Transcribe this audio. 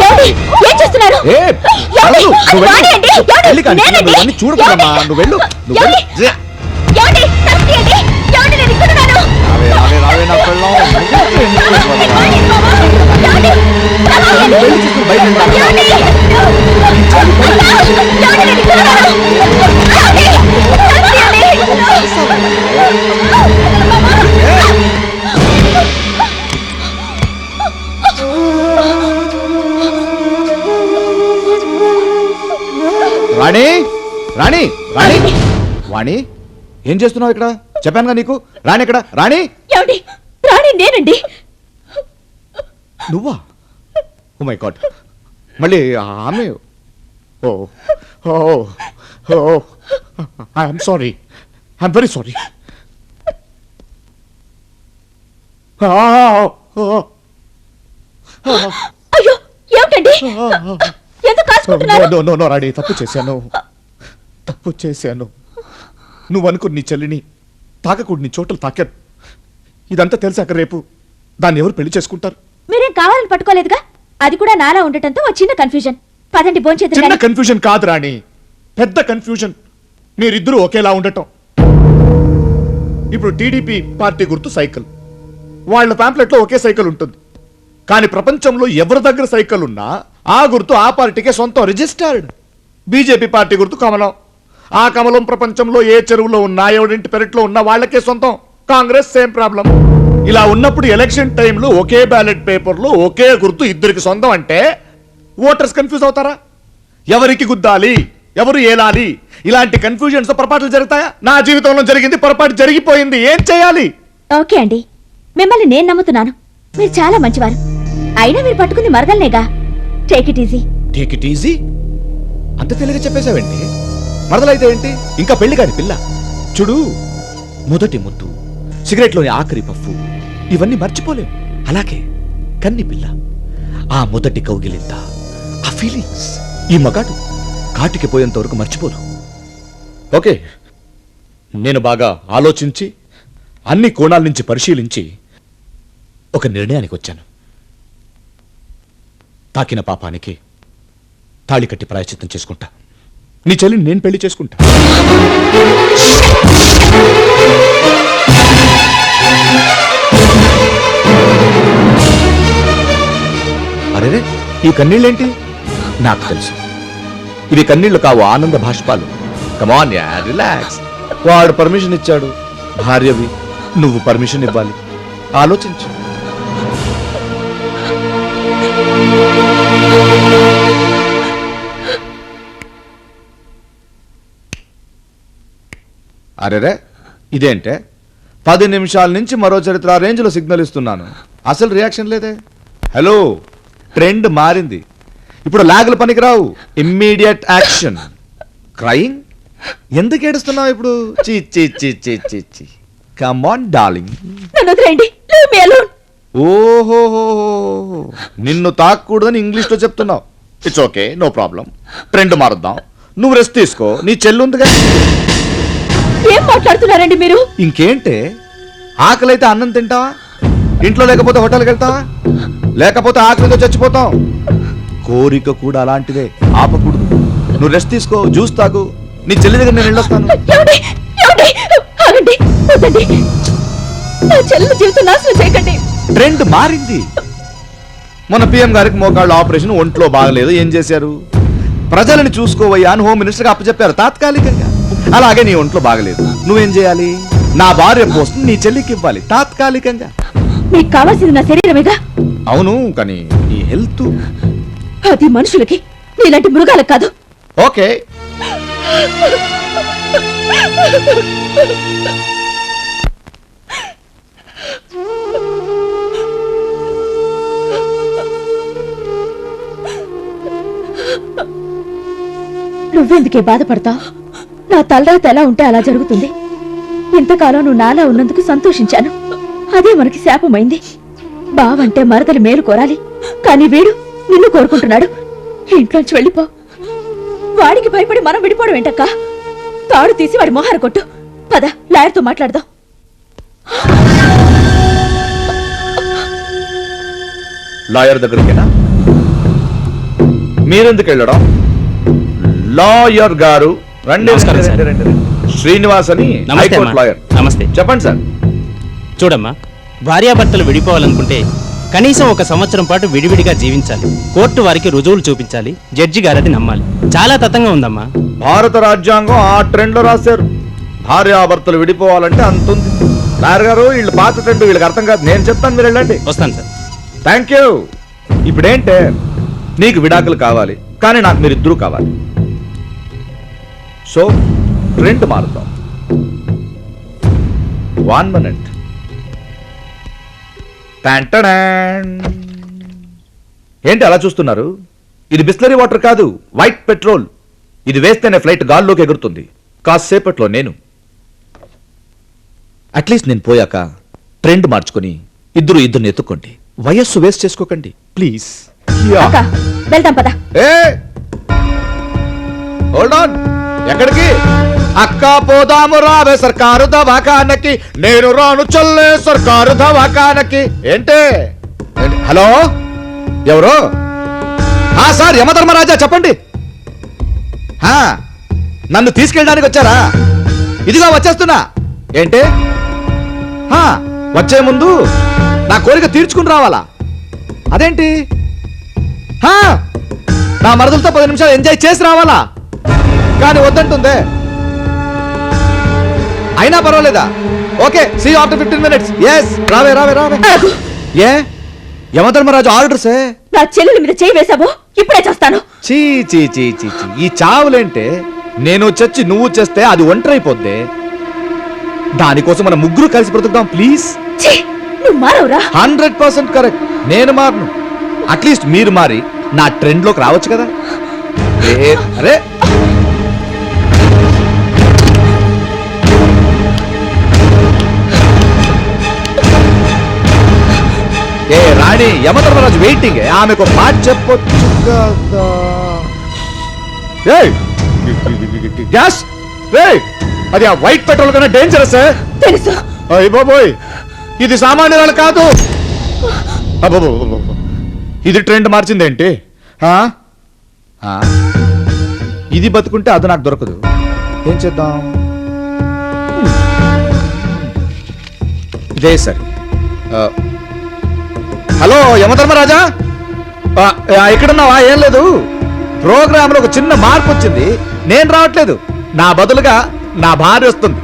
బయట నిలబడు. ఏమండి? ఏమండి? నేను ఇక్కడున్నాను. ఏమండి? రాణి! వాణి! ఏం చేస్తున్నావు ఇక్కడ? చెప్పానుగా నీకు. రాణి ఇక్కడ రాణి! ఏమండి? రాణి నేనండి. నువ్వా? ఓ మై గాడ్ మళ్ళీ ఆమె? ఓ ఓ ఓ I'm sorry I'm very sorry అయ్యో ఏమిటండి? ఎందుకు కాసుకుంటున్నారు? నో నో నో రాణి తప్పు చేశాను. తప్పు చేశాను. నువ్వు అనుకుని నీ చెల్లిని తాకకూడని చోట్ల తాకాను. ఇదంతా తెలిసాక రేపు దాన్ని ఎవరు పెళ్ళి చేసుకుంటారు? మీరేం కావాలని పట్టుకోలేదుగా? అది కూడా నాలా ఉండటంతో ఒక చిన్న కన్ఫ్యూజన్ పదండి చిన్న కన్ఫ్యూజన్ కాదు రాణి. పెద్ద కన్ఫ్యూజన్ మీరిద్దరూ ఒకేలా ఉండటం. ఇప్పుడు టీడీపీ పార్టీ గుర్తు సైకిల్. వాళ్ళ పాంప్లెట్లో ఒకే సైకిల్ ఉంటుంది. కానీ ప్రపంచంలో ఎవరి దగ్గర సైకిల్ ఉన్నా ఆ గుర్తు ఆ పార్టీకే సొంతం రిజిస్టర్డ్. బీజేపీ పార్టీ గుర్తు కమలం. ఆ కమలం ప్రపంచంలో ఏ చెరువులో ఉన్నా ఎవడింటి పెరట్లో ఉన్నా వాళ్ళకే సొంతం. Congress same problem. ఇలా ఉన్నప్పుడు ఎలక్షన్ టైంలో ఒకే బ్యాలెట్ పేపర్లో ఒకే గుర్తు ఇద్దరికి సొంతం అంటే ఓటర్స్ కన్ఫ్యూజ్ అవుతారా? ఎవరికి గుద్దాలి? ఎవరు ఏలాలి? ఇలాంటి కన్ఫ్యూజన్స్ పొరపాట్లు జరుగుతాయా? నా జీవితంలో జరిగింది పొరపాటు జరిగిపోయింది. ఏం చేయాలి? ఓకే అండి. మిమ్మల్ని నేను నమ్ముతున్నాను. మీరు చాలా మంచివారు. అయినా మీరు పట్టుకుంది మరదల్నేగా. Take it easy take it easy అంత తెలియక చెప్పేశావేంటి? మరదలైతే ఏంటి? ఇంకా పెళ్ళి కాని పిల్ల. చూడు మొదటి ముద్దు సిగరెట్లోని ఆఖరి పఫ్ఫు ఇవన్నీ మర్చిపోలేం. అలాగే కన్ని పిల్ల. ఆ మొదటి కౌగిలింత ఆ ఫీలింగ్స్ ఈ మగాడు కాటికి పోయేంత వరకు మర్చిపోదు. ఓకే నేను బాగా ఆలోచించి అన్ని కోణాల నుంచి పరిశీలించి ఒక నిర్ణయానికి వచ్చాను. తాకిన పాపానికి తాళి కట్టి ప్రాయచిత్తం చేసుకుంటా. నీ చెల్లిని నేను పెళ్ళి చేసుకుంటా. అరేరే ఈ కన్నీళ్ళేంటి? నాకు తెలుసు. ఇవి కన్నీళ్ళు కావు ఆనంద భాష్పాలు. కమాన్ యా రిలాక్స్ వాడు పర్మిషన్ ఇచ్చాడు. భార్యవి నువ్వు పర్మిషన్ ఇవ్వాలి. ఆలోచించు. అరేరే ఇదేంటే? పది నిమిషాల నుంచి మరో చరిత్ర రేంజ్లో సిగ్నల్ ఇస్తున్నాను. అసలు రియాక్షన్ లేదే. హలో ట్రెండ్ మారింది. ఇప్పుడు లాగులు పనికిరావు. Immediate action. క్రయింగ్? ఎందుకు ఏడుస్తున్నావు ఇప్పుడు? చి చి చి చి చి చి కమాన్ డార్లింగ్ నన్ను వదిలేయండి. Leave me alone. ఓహో నిన్ను తాకూడదని ఇంగ్లీష్లో చెప్తున్నావు. It's okay no problem trend మారుద్దాం. నువ్వు రెస్ట్ తీసుకో. నీ చెల్లుందిగా ఏం మాట్లాడుతున్నారండి మీరు? ఇంకేంటే ఆకలైతే అన్నం తింటావా? ఇంట్లో లేకపోతే హోటల్కి వెళ్తావా? లేకపోతే ఆకలితో చచ్చిపోతాం కోరిక కూడా అలాంటిదే ఆపకూడదు. నువ్వు రెస్ట్ తీసుకో జ్యూస్ తాగు. నీ చెల్లి దగ్గర నేను వెళ్ళొస్తాను. ఏమండి ఏమండి? ఆగండి వద్దండి. నా చెల్లెల జీవితం నాశనం చేయకండి. ట్రెండ్ మారింది. మన పిఎం గారికి మోకాళ్ళ ఆపరేషన్ ఒంట్లో బాగలేదు. ఏం చేశారు? ప్రజలను చూసుకోవయ్యా అని హోమ్ మినిస్టర్ అప్పచెప్పారు. తాత్కాలికంగా. అలాగే నీ ఒంట్లో బాగలేదు. నువ్వేం చేయాలి? నా భార్య పోస్ట్ నీ చెల్లికి ఇవ్వాలి తాత్కాలికంగా. మీకు కావాల్సింది నా శరీరమేగా అవును కానీ నీ హెల్త్. అది మనుషులకి నీలాంటి మృగాలకు కాదు. ఓకే. నువ్వెందుకే బాధపడతావు? నా తలరాత ఎలా ఉంటే అలా జరుగుతుంది. ఇంతకాలం నువ్వు నాలా ఉన్నందుకు సంతోషించాను. అదే మనకి శాపమైంది. బావంటే మరదలు మేలు కోరాలి. కానీ వీడు నిన్ను కోరుకుంటున్నాడు. ఇంట్లోంచి వెళ్ళిపో. వాడికి భయపడి మనం విడిపోవడం ఏంటక్క? తాడు తీసి వాడి మొహార కొట్టు. పద లాయర్తో మాట్లాడదాం. లాయర్ దగ్గరికేనా? మీరెందుకు వెళ్ళడం? లాయర్ గారు రండి నమస్కారం, రండి, సార్. రండి, రండి. శ్రీనివాస్ అని నమస్తే హైకోర్టు అమ్మా. లాయర్. నమస్తే. చెప్పండి సార్. చూడమ్మా భార్యాభర్తలు విడిపోవాలనుకుంటే కనీసం ఒక సంవత్సరం పాటు విడివిడిగా జీవించాలి. కోర్టు వారికి రుజువులు చూపించాలి. జడ్జి గారది నమ్మాలి. చాలా తతంగా ఉందమ్మా. భారత రాజ్యాంగం ఆ ట్రెండ్లో రాశారు. భార్యాభర్తలు విడిపోవాలంటే అంతుంది. లాయర్ గారు వీళ్ళు పాత ట్రెండ్ వీళ్ళకి అర్థం కాదు. నేను చెప్తాను మీరు వెళ్ళండి. వస్తాను సార్. Thank you. ఇప్పుడేంటే నీకు విడాకులు కావాలి. కానీ నాకు మీరిద్దరూ కావాలి. సో ట్రెండ్ మారుతాం. వన్ మినిట్ ఏంటి అలా చూస్తున్నారు? ఇది బిస్లరీ వాటర్ కాదు వైట్ పెట్రోల్. ఇది వేస్తేనే ఫ్లైట్ గాల్లోకి ఎగురుతుంది. కాసేపట్లో నేను. అట్లీస్ట్ నేను పోయాక ట్రెండ్ మార్చుకొని ఇద్దరు ఇద్దరిని ఎత్తుకోండి వయస్సు వేస్ట్ చేసుకోకండి ప్లీజ్ వెళ్దాం పద. ఏ హోల్డ్ ఆన్ ఎక్కడికి? అక్క పోదాము రావే సర్కారు దవాఖానకి. నేను రాను చల్లే సర్కారు దవాఖానకి. ఏంటే? ఏంటి? హలో? ఎవరు? ఆ సార్ యమధర్మరాజా చెప్పండి. హా నన్ను తీసుకెళ్ళడానికి వచ్చారా? ఇదిగా వచ్చేస్తున్నా. ఏంటి? ఆ, వచ్చే ముందు నా కోరిక తీర్చుకుని రావాలా? అదేంటి? హా, నా మరదలతో పది నిమిషాలు ఎంజాయ్ చేసి రావాలా? కానీ వద్దంటుందే. అయినా పర్వాలేదా? Okay see after fifteen minutes yes రావే రావే రావే. ఏ? యమధర్మరాజు ఆర్డర్సే నా చెల్లెల మీద చేయి వేశావో? ఇప్పుడే చేస్తాను. చీ చీ చీ చీ చీ. ఈ చావులేంటే? నేను చచ్చి నువ్వు చేస్తే అది ఒంటరైపోద్ది. దానికోసం మనం ముగ్గురు కలిసి బ్రతుకుదాం ప్లీజ్. ఛీ, నువ్వు మారవురా. Hundred percent correct. నేను మారను. అట్లీస్ట్ మీరు మారి నా ట్రెండ్లోకి రావచ్చు కదా. ఏ, అరే ఏ రాణి యమధర్మరాజు వెయిటింగ్ ఆమెకు మాట చెప్పొచ్చు కదా గ్యాస్! ఏయ్, అది ఆ వైట్ పెట్రోల్ కన్నా డేంజరస్ తెలుసు? అయ్య బాబోయ్! ఇది సామాన్యురాలు కాదు. ఇది ట్రెండ్ మార్చిందేంటి? ఆ? ఆ? ఇది బతుకుంటే అది నాకు దొరకదు. ఏం చేద్దాం? ఇదే సరే. ఆ, హలో యమధర్మరాజా? ఎక్కడున్నావా ఏం లేదు. ప్రోగ్రాంలో ఒక చిన్న మార్పు వచ్చింది. నేను రావట్లేదు. నా బదులుగా నా భార్య వస్తుంది.